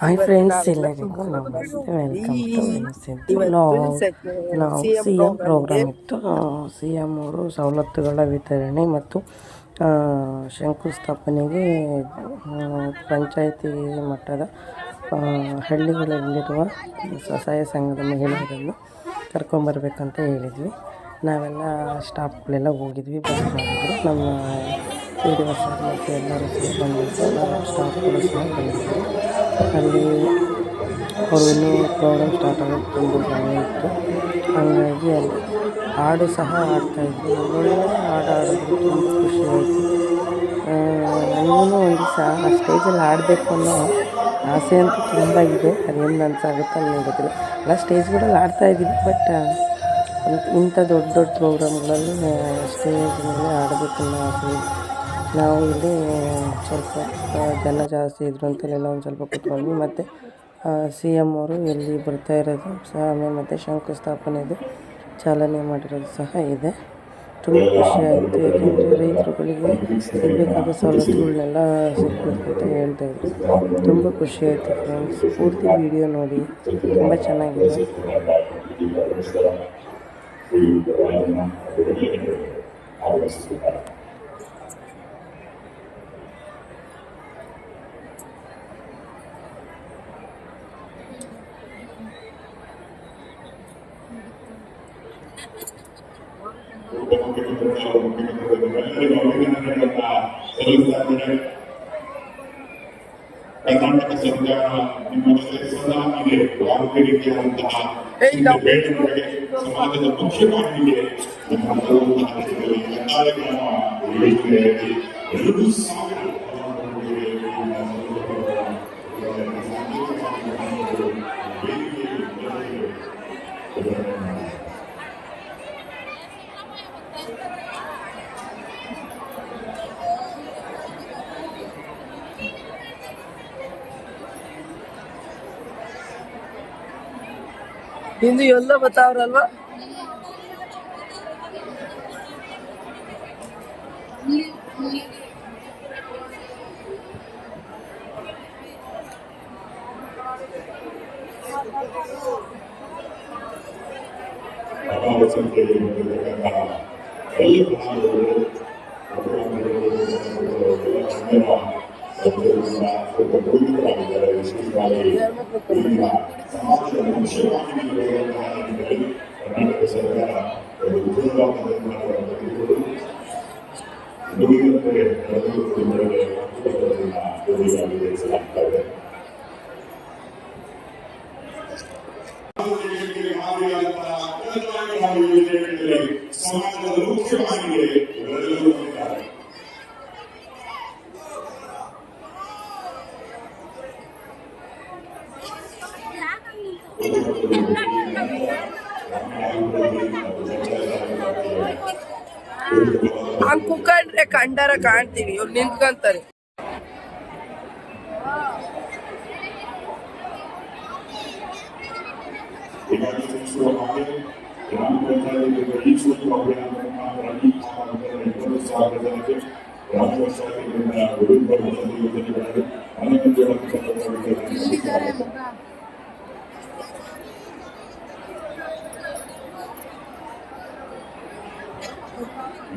Hi friends ಎಲ್ಲರಿಗೂ ನಮಸ್ತೆ welcome to ನಾವು ನಾವು ಸಿ ಎಂ ಪ್ರೋಗ್ರಾಮ್ ಇತ್ತು ಸಿ ಎಂ ಅವರು ಸವಲತ್ತುಗಳ ವಿತರಣೆ ಮತ್ತು ಶಂಕುಸ್ಥಾಪನೆಗೆ ಪಂಚಾಯಿತಿ ಮಟ್ಟದ ಹಳ್ಳಿಗಳಲ್ಲಿರುವ ಸ್ವಸಹಾಯ ಸಂಘದ ಮಹಿಳೆಯರನ್ನು ಕರ್ಕೊಂಬರ್ಬೇಕಂತ ಹೇಳಿದ್ವಿ ನಾವೆಲ್ಲ ಸ್ಟಾಫ್ಗಳೆಲ್ಲ ಹೋಗಿದ್ವಿ ಬಸ್ ನಮ್ಮ ಪಿ ಡಿ ಮತ್ತು ಎಲ್ಲರೂ ಸಹ ಬಂದಿದ್ದು ಸ್ಟಾಫ್ಗಳು ಸಹ ಬಂದಿದ್ದರು ಅಲ್ಲಿ ಅವರು ಇನ್ನೂ ಪ್ರೋಗ್ರಾಮ್ ಸ್ಟಾರ್ಟ್ ಆಗೋದು ತುಂಬ ಸಮಯ ಇತ್ತು. ಹಾಗಾಗಿ ಅಲ್ಲಿ ಹಾಡು ಸಹ ಆಡ್ತಾಯಿದ್ವಿ ಒಳ್ಳೆಯ ಹಾಡು ಆಡಿದ್ರು ತುಂಬ ಖುಷಿ ಆಯಿತು. ನನಗೂ ಒಂದು ದಿವಸ ಆ ಸ್ಟೇಜಲ್ಲಿ ಆಡಬೇಕು ಅನ್ನೋ ಆಸೆ ಅಂತೂ ತುಂಬ ಇದೆ. ಅದೇನು ನನಸಾಗುತ್ತೋ ನನಗೆ ಗೊತ್ತಿಲ್ಲ. ಎಲ್ಲ ಸ್ಟೇಜ್ಗಳಲ್ಲಿ ಆಡ್ತಾಯಿದ್ದೀವಿ ಬಟ್ ಇಂಥ ದೊಡ್ಡ ದೊಡ್ಡ ಪ್ರೋಗ್ರಾಮ್ಗಳಲ್ಲಿ ಸ್ಟೇಜ್ ಮೇಲೆ ಆಡಬೇಕು ಅನ್ನೋ ಆಸೆ ಇದೆ ನಾವು ಇಲ್ಲಿ ಸ್ವಲ್ಪ ಜನ ಜಾಸ್ತಿ ಇದ್ರು ಅಂತಲೆಲ್ಲ ಒಂದು ಸ್ವಲ್ಪ ಕೂತ್ಕೊಂಡ್ವಿ. ಮತ್ತು ಸಿ ಎಂ ಅವರು ಎಲ್ಲಿ ಬರ್ತಾ ಇರೋದು ಸಹ, ಆಮೇಲೆ ಮತ್ತು ಶಂಕುಸ್ಥಾಪನೆದು ಚಾಲನೆ ಮಾಡಿರೋದು ಸಹ ಇದೆ. ತುಂಬ ಖುಷಿಯಾಯಿತು ಯಾಕೆಂದರೆ ರೈತರುಗಳಿಗೆ ಸಿಗಬೇಕಾದ ಸವಲತ್ತುಗಳನ್ನೆಲ್ಲ ಸಿಗ್ಬೇಕು ಅಂತ ಹೇಳ್ತಾಯಿದ್ರು ತುಂಬ ಖುಷಿಯಾಯಿತು ಫ್ರೆಂಡ್ಸ್ ಪೂರ್ತಿ ವಿಡಿಯೋ ನೋಡಿ. ತುಂಬ ಚೆನ್ನಾಗಿದೆ. ಕರ್ನಾಟಕ ಸರ್ಕಾರ ನಿಮ್ಮ ಸದಾ ಇದೆ ಯಾವುದೇ ರೀತಿಯಾದಂತಹ ಬೇಡಿಕೆಗಳಿಗೆ ಸಮಾಜದ ಮುಖ್ಯವಾಗಿದೆ ನಮ್ಮ ಹಲವು ಕಾರ್ಯಕ್ರಮ ಯೋಜನೆಯಲ್ಲಿ ಎರಡು ಸಾವಿರ ಹಿಂದಿ ಎಲ್ಲ ಬತ್ತಾವ್ರಲ್ವಾ ಅಪಾರ ಸಂಖ್ಯೆಯಲ್ಲಿ ಬಂದಿರತಕ್ಕಂತಹ ಎಲ್ಲ ಭಾಗಗಳು ಸ್ವಲ್ಪ ಪೂಜಿತರಾಗಿದ್ದಾರೆ ವಿಶೇಷವಾಗಿ ಇಲ್ಲಿನ ಸಮಾಜದ ಮುಖ್ಯವಾಗಿರುವಂತಹ ನಿಟ್ಟಿನಲ್ಲಿ ಕರ್ನಾಟಕ ಸರ್ಕಾರ ಒಂದು ಉದ್ಯೋಗವನ್ನು ತೆಗೆದುಕೊಂಡು ನುಡಿದಂತೆ ಪ್ರತಿಯೊಂದು ತಿಂಗಳಿಗೆ ಪುಸ್ತಕಗಳನ್ನು ಓದಿಗಾಗಿ ನಡೆಸಲಾಗ್ತಾ ಇದೆ ಸಮಾಜದ ಮುಖ್ಯವಾಗಿದೆ ಇವರೆಲ್ಲರೂ ಬಂದಿದ್ದಾರೆ ಹಂಗ್ ಕುಕ್ಕಂಡ್ರೆ ಕಂಡಾರ ಕಾಣ್ತೀವಿ ಇವ್ರು ನಿಂತ್ಕೊಂತಾರೆ ಈಗಾಗಲೇ ತಿಳಿಸುವ ಹಾಗೆ ಗ್ರಾಮ ಪಂಚಾಯತಿಗಳ ಈ ಸೂಕ್ತ ಅಭಿಯಾನವನ್ನು ಪ್ರಾರಂಭಿಸಲಾಗಿದೆ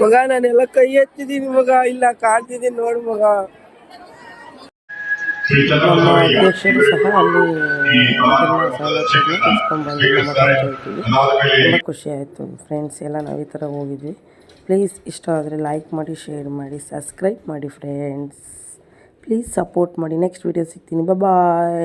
ಮಗ ನಾನೆಲ್ಲ ಕೈ ಎತ್ತಿದ್ದೀನಿ ಮಗ ಇಲ್ಲ ಕಾಡ್ತಿದ್ದೀನಿ ನೋಡು ಮಗ. ಅಧ್ಯಕ್ಷರು ಸಹ ಅಲ್ಲಿ ಅದನ್ನು ಸವಲತ್ತನ್ನು ಇಸ್ಕೊಂಡ್ಬಂದು ನಮ್ಮ ಪಂಚಾಯತಿಗೆ ತುಂಬ ಖುಷಿ ಆಯಿತು. ಫ್ರೆಂಡ್ಸ್ ಎಲ್ಲ ನಾವು ಈ ಥರ ಹೋಗಿದ್ವಿ. ಪ್ಲೀಸ್ ಇಷ್ಟ ಆದರೆ ಲೈಕ್ ಮಾಡಿ ಶೇರ್ ಮಾಡಿ ಸಬ್ಸ್ಕ್ರೈಬ್ ಮಾಡಿ ಫ್ರೆಂಡ್ಸ್ ಪ್ಲೀಸ್ ಸಪೋರ್ಟ್ ಮಾಡಿ. ನೆಕ್ಸ್ಟ್ ವೀಡಿಯೋ ಸಿಗ್ತೀನಿ. ಬಾಯ್